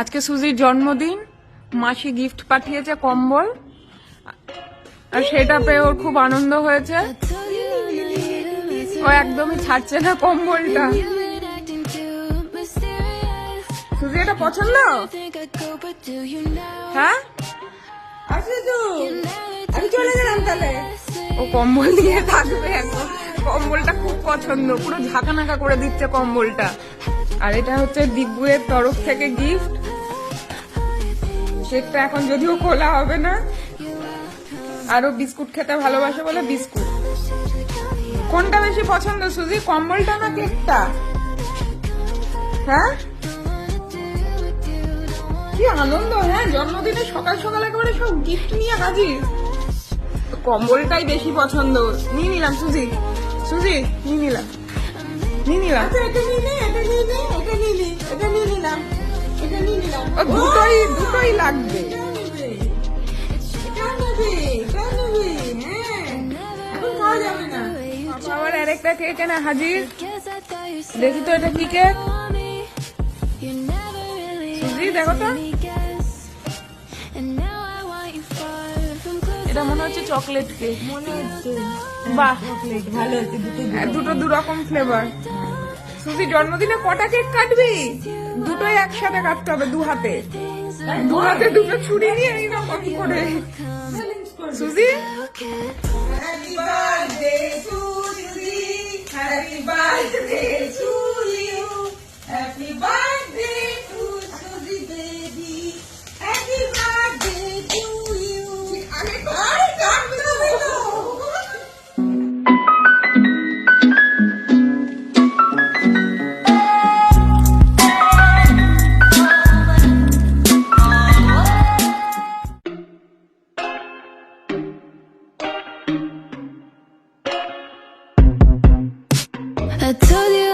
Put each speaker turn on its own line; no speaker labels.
আজকে সুজির জন্মদিন, মাসি গিফট পাঠিয়েছে কম্বল, আর সেটা পেয়ে ওর খুব আনন্দ হয়েছে। ও একদমই ছাড়ছে না কম্বলটা। সুজি, এটা পছন্দ? হ্যাঁ? আমি চলে গেলাম তাহলে। ও কম্বল নিয়ে থাকবে কম্বলটা খুব পছন্দ, পুরো ঝাঁকানাকা করে দিচ্ছে কম্বলটা। আর এটা হচ্ছে দিব্যের তরফ থেকে গিফট সেটা এখন যদিও খোলা হবে না। আরও বিস্কুট খেতে ভালোবাসে বলে বিস্কুট। কোনটা বেশি পছন্দ, সুজি, কম্বলটা না কেকটা? হ্যাঁ? কি আনন্দ হ্যাঁ জন্মদিনে সকাল সকাল একেবারে সব গিফট নিয়ে হাজির। কম্বলটাই বেশি পছন্দ। নিয়ে নিলাম, সুজি। সুজি, নিয়ে নিলাম। নিয়ে নিলাম
এটা নিয়ে নে, এটা নিয়ে নে, এটা নিয়ে নে, এটা নিয়ে নিলাম, এটা নিয়ে নিলাম।
ও দুটোই দুটোই লাগবে আবার আরেকটা কেক এনে হাজির দেখি তো এটা কি কেক দেখো তো এটা মনে হচ্ছে চকলেট কেক
মনে হচ্ছে,
বাহ।
চকলেট, ভালো হচ্ছে, দুটো
দুটো। দু রকম ফ্লেভার সুজি জন্মদিনে কটা কেক কাটবি? দুটোই একসাথে কাটতে হবে দু হাতে। দু হাতে দুটো ছুরি নিয়ে এইরকম করে। সুজি?
Birthday to you. Happy
I told you